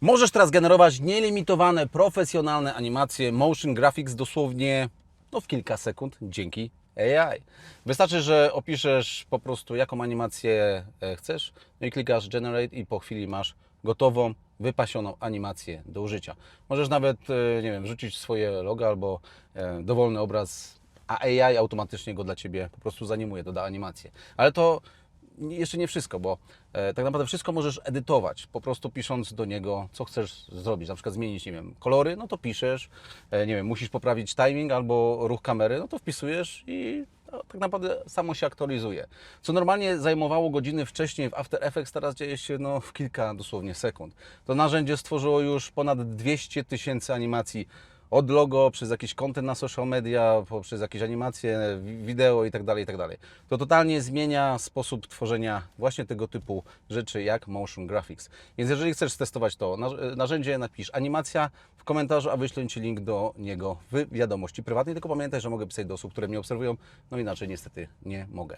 Możesz teraz generować nielimitowane, profesjonalne animacje motion graphics dosłownie no, w kilka sekund dzięki AI. Wystarczy, że opiszesz po prostu jaką animację e, chcesz, no i klikasz generate i po chwili masz gotową, wypasioną animację do użycia. Możesz nawet, e, nie wiem, wrzucić swoje logo albo e, dowolny obraz, a AI automatycznie go dla Ciebie po prostu zanimuje, doda animację. Ale to jeszcze nie wszystko, bo e, tak naprawdę wszystko możesz edytować, po prostu pisząc do niego, co chcesz zrobić. Na przykład zmienić, nie wiem, kolory, no to piszesz, e, nie wiem, musisz poprawić timing albo ruch kamery, no to wpisujesz i no, tak naprawdę samo się aktualizuje. Co normalnie zajmowało godziny wcześniej w After Effects, teraz dzieje się no, w kilka dosłownie sekund. To narzędzie stworzyło już ponad 200 tysięcy animacji od logo, przez jakiś content na social media, poprzez jakieś animacje, wi- wideo i tak dalej, i tak. To totalnie zmienia sposób tworzenia właśnie tego typu rzeczy jak motion graphics. Więc jeżeli chcesz testować to na- narzędzie, napisz animacja w komentarzu, a wyślę Ci link do niego w wiadomości prywatnej. Tylko pamiętaj, że mogę pisać do osób, które mnie obserwują, no inaczej niestety nie mogę.